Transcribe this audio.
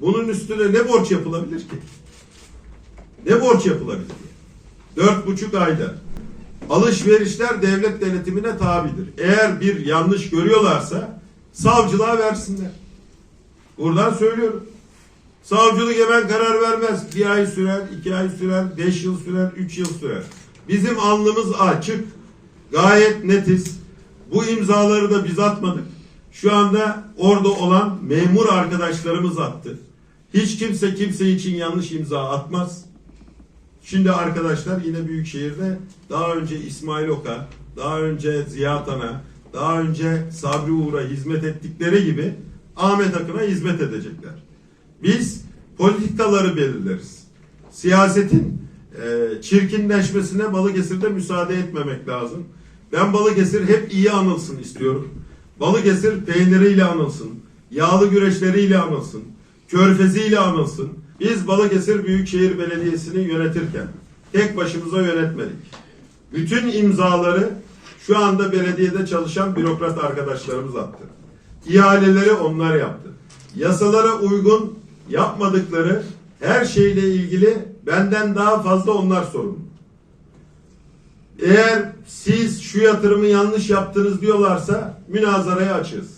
Bunun üstüne ne borç yapılabilir ki? Ne borç yapılabilir? Dört buçuk ayda. Alışverişler devlet denetimine tabidir. Eğer bir yanlış görüyorlarsa savcılığa versinler. Buradan söylüyorum. Savcılık hemen karar vermez. Bir ay sürer, iki ay sürer, beş yıl sürer, üç yıl sürer. Bizim alnımız açık. Gayet netiz. Bu imzaları da biz atmadık. Şu anda orada olan memur arkadaşlarımız attı. Hiç kimse kimse için yanlış imza atmaz. Şimdi arkadaşlar yine Büyükşehir'de daha önce İsmail Oka, daha önce Ziya Tan'a, daha önce Sabri Uğur'a hizmet ettikleri gibi Ahmet Akın'a hizmet edecekler. Biz politikaları belirleriz. Siyasetin e, çirkinleşmesine Balıkesir'de müsaade etmemek lazım. Ben Balıkesir hep iyi anılsın istiyorum. Balıkesir peyniriyle anılsın, yağlı güreşleriyle anılsın, körfeziyle anılsın. Biz Balıkesir Büyükşehir Belediyesi'ni yönetirken tek başımıza yönetmedik. Bütün imzaları şu anda belediyede çalışan bürokrat arkadaşlarımız attı. İhaleleri onlar yaptı. Yasalara uygun yapmadıkları her şeyle ilgili benden daha fazla onlar sorumlu. Eğer siz şu yatırımı yanlış yaptınız diyorlarsa münazaraya açığız.